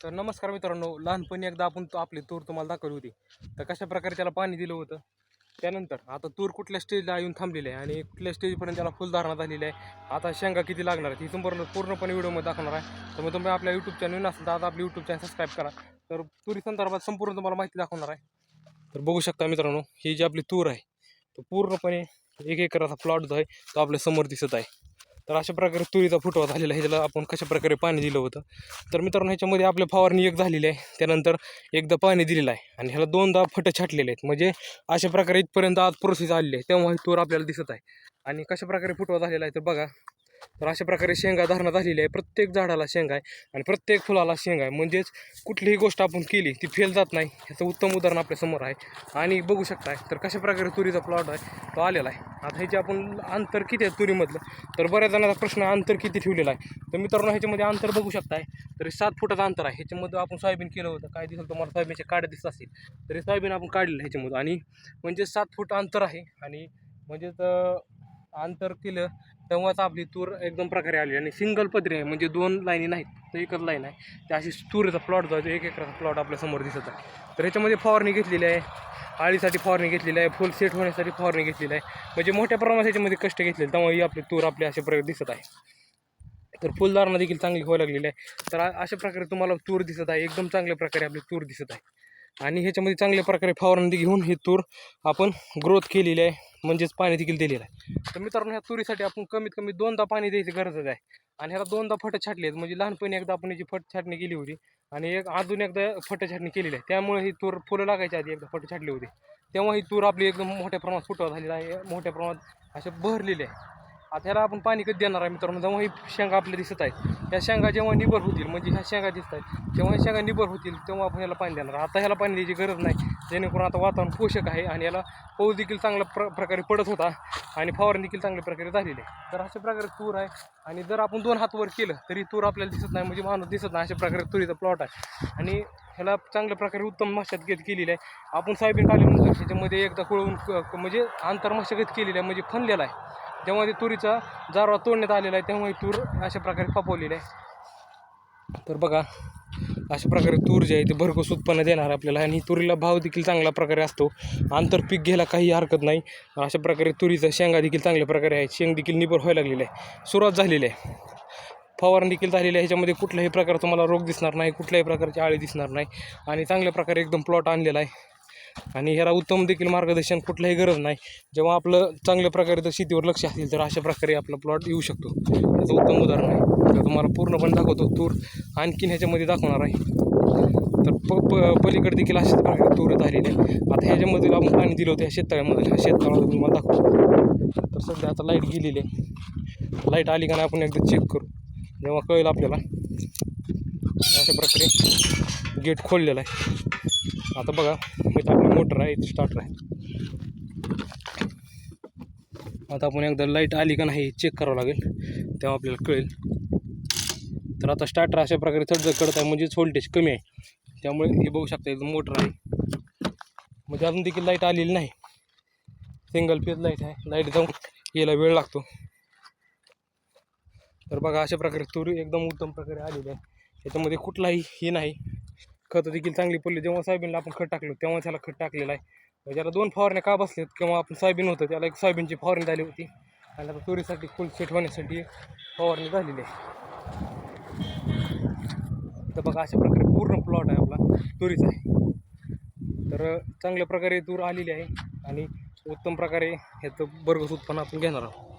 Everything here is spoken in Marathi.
तर नमस्कार मित्रांनो लहानपणी एकदा आपण तो आपली तूर तुम्हाला दाखवली होती. तर कशा प्रकारे त्याला पाणी दिलं होतं? त्यानंतर आता तूर कुठल्या स्टेजला येऊन थांबलेली आहे आणि कुठल्या स्टेजपर्यंत त्याला फुलधारणा झालेली आहे? आता शेंगा किती लागणार आहेत? ही संपूर्ण पूर्णपणे व्हिडिओमध्ये दाखवणार आहे. तर मग तुम्ही आपल्या यूट्यूब चॅनल नसेल तर आता आपली यूट्यूब चॅनल सबस्क्राईब करा. तर तुरी संदर्भात संपूर्ण तुम्हाला माहिती दाखवणार आहे. तर बघू शकता मित्रांनो ही जी आपली तूर आहे तो पूर्णपणे एक एकराचा प्लॉट जो आहे तो आपल्यासमोर दिसत आहे. तर अशा प्रकारे तुरीचा फुटवा झालेला आहे. ह्याला आपण कशा प्रकारे पाणी दिलं होतं. तर मित्रांनो ह्याच्यामध्ये आपल्या फवारणी एक झालेली आहे. त्यानंतर एकदा पाणी दिलेलं आहे. आणि ह्याला दोनदा फटं छाटलेले आहेत. म्हणजे अशा प्रकारे इथपर्यंत आज प्रोसेस आलेली आहे. तेव्हा ही तूर आपल्याला दिसत आहे. आणि कशा प्रकारे फुटवा झालेला आहे तर बघा. तर अशा प्रकारे शेंगा धारणा झालेली आहे. प्रत्येक झाडाला शेंगा आहे आणि प्रत्येक फुलाला शेंगा आहे. म्हणजेच कुठलीही गोष्ट आपण केली ती फेल जात नाही. ह्याचं उत्तम उदाहरण आपल्यासमोर आहे. आणि बघू शकताय तर कशा प्रकारे तुरीचा प्लॉट आहे तो आलेला आहे. आता ह्याचे आपण अंतर किती आहे तुरीमधलं? तर बऱ्याच जणांचा प्रश्न अंतर किती ठेवलेला आहे. तर मित्रांनो ह्याच्यामध्ये अंतर बघू शकताय. तरी सात फुटाचं अंतर आहे. ह्याच्यामध्ये आपण सोयाबीन केलं होतं. काय दिसलं तुम्हाला? सोयाबीनचे काड्या दिसत असतील. तरी सोयाबीन आपण काढलेलं ह्याच्यामध्ये ह्याच्यामधून. आणि म्हणजे सात फूट अंतर आहे. आणि म्हणजेच अंतर केलं तेव्हाच आपली तूर एकदम प्रकारे आली आणि सिंगल पदरी आहे म्हणजे दोन लाईनी नाहीत तर एकच लाईन आहे. त्या अशी तुरीचा प्लॉट जो आहे तो एक एकराचा प्लॉट आपल्यासमोर दिसत आहे. तर ह्याच्यामध्ये फवारणी घेतलेली आहे आळीसाठी फवारणी घेतलेली आहे फुल सेट होण्यासाठी फवारणी घेतलेली आहे. म्हणजे मोठ्या प्रमाणात ह्याच्यामध्ये कष्ट घेतलेले त्यामुळे ही आपली तूर आपली अशा प्रकारे दिसत आहे. तर फुलधारणा देखील चांगली व्हायला लागलेली आहे. तर अशा प्रकारे तुम्हाला तूर दिसत आहे एकदम चांगल्या प्रकारे आपली तूर दिसत आहे. आणि ह्याच्यामध्ये चांगल्या प्रकारे फवारणी घेऊन ही तूर आपण ग्रोथ केलेली आहे म्हणजेच पाणी देखील दिलेलं आहे. तर मित्रांनो ह्या तुरीसाठी आपण कमीत कमी दोनदा पाणी द्यायची गरजच आहे. आणि ह्याला दोनदा फटं छाटले आहेत म्हणजे लहानपणी एकदा आपण याची फट छाटणी केली होती आणि एक अजून एकदा फटं छाटणी केलेली आहे. त्यामुळे ही तूर फुलं लागायच्या आधी एकदा फट छाटली होती. तेव्हा ही तूर आपली एकदम मोठ्या प्रमाणात फुटवा झालेला आहे मोठ्या प्रमाणात असे भरलेले आहे. आता ह्याला आपण पाणी कधी देणार आहे मित्रांनो? जेव्हा ही शेंगा आपल्या दिसत आहेत ह्या शेंगा जेव्हा निबर होतील म्हणजे ह्या शेंगा दिसत आहेत जेव्हा ह्या शेंगा निबर होतील तेव्हा आपण ह्याला पाणी देणार. आता ह्याला पाणी द्यायची गरज नाही जेणेकरून आता वातावरण पोषक आहे आणि याला पाऊस देखील चांगल्या प्र प्रकारे पडत होता आणि फवारणी देखील चांगल्या प्रकारे झालेली आहे. तर अशा प्रकारे तूर आहे आणि जर आपण दोन हात वर केलं तरी तूर आपल्याला दिसत नाही म्हणजे माणूस दिसत नाही. अशा प्रकारे तुरीचा प्लॉट आहे. आणि ह्याला चांगल्या प्रकारे उत्तम मशागत केलेली आहे. आपण सायबीन काढल्यानंतर त्याच्यामध्ये एकदा कुळवून क- म्हणजे आंतर मशागत केलेली आहे म्हणजे फनलेला आहे. त्यामध्ये तुरीचा जारवा तोडण्यात आलेला आहे त्यामुळे तूर अशा प्रकारे फपवलेली आहे. तर बघा अशा प्रकारे तूर जे आहे ते भरघोस उत्पन्न देणार आपल्याला. आणि तुरीला भाव देखील चांगल्या प्रकारे असतो. आंतरपीक घ्यायला काही हरकत नाही. अशा प्रकारे तुरीचा शेंगा देखील चांगल्या प्रकारे आहे शेंग देखील निबर व्हायला लागलेली आहे. सुरुवात झालेली आहे. फवारणी देखील झालेली आहे. ह्याच्यामध्ये कुठल्याही प्रकार तुम्हाला रोग दिसणार नाही. कुठल्याही प्रकारची आळी दिसणार नाही. आणि चांगल्या प्रकारे एकदम प्लॉट आणलेला आहे. आणि ह्याला उत्तम देखील मार्गदर्शन कुठल्याही गरज नाही. जेव्हा आपलं चांगल्या प्रकारे जर शेतीवर लक्ष असेल तर अशा प्रकारे आपला प्लॉट येऊ शकतो. त्याचं उत्तम उदाहरण आहे. तर तुम्हाला पूर्णपणे दाखवतो. तूर आणखीन ह्याच्यामध्ये दाखवणार आहे. तर प प पलीकडे देखील अशाच प्रकारे तूर झालेली आहे आता ह्याच्यामध्ये आपण पाणी दिलं होतं ह्या शेततळ्यामध्ये ह्या शेततळ्यामध्ये तुम्हाला दाखवतो. तर सध्या आता लाइट गेलेली आहे. लाइट आली का नाही आपण एकदा चेक करू. जेव्हा कळेल आपल्याला. अशा प्रकारे गेट खोललेला आहे. आता बघा इथं आपली मोटर आहे इथे स्टार्टर आहे. आता आपण एकदा लाइट आली का नाही चेक करावं लागेल तेव्हा आपल्याला कळेल. तर आता स्टार्टर अशा प्रकारे चढ कडत आहे म्हणजेच व्होल्टेज कमी आहे. त्यामुळे हे बघू शकता इथं मोटर आहे. म्हणजे अजून देखील लाइट आलेली नाही. सिंगल फेज लाइट आहे. लाइट जाऊन यायला वेळ लागतो. तर बघा अशा प्रकारे तुरी एकदम उत्तम प्रकारे आलेली आहे. त्याच्यामध्ये कुठलाही हे नाही. खतं देखील चांगली पडली. जेव्हा सोयाबीनला आपण खत टाकलो तेव्हा त्याला खत टाकलेलं आहे. मग ज्याला दोन फवारण्या का बसलेत किंवा आपण सोयाबीन होतं त्याला एक सोयाबीनची फवारणी झाली होती. आणि आता तुरीसाठी फुल सेट होण्यासाठी फवारणी झालेली आहे. तर बघा अशा प्रकारे पूर्ण प्लॉट आहे आपला तुरीचा. आहे तर चांगल्या प्रकारे तूर आलेली आहे. आणि उत्तम प्रकारे ह्याचं बरगस उत्पन्न आपण घेणार आहोत.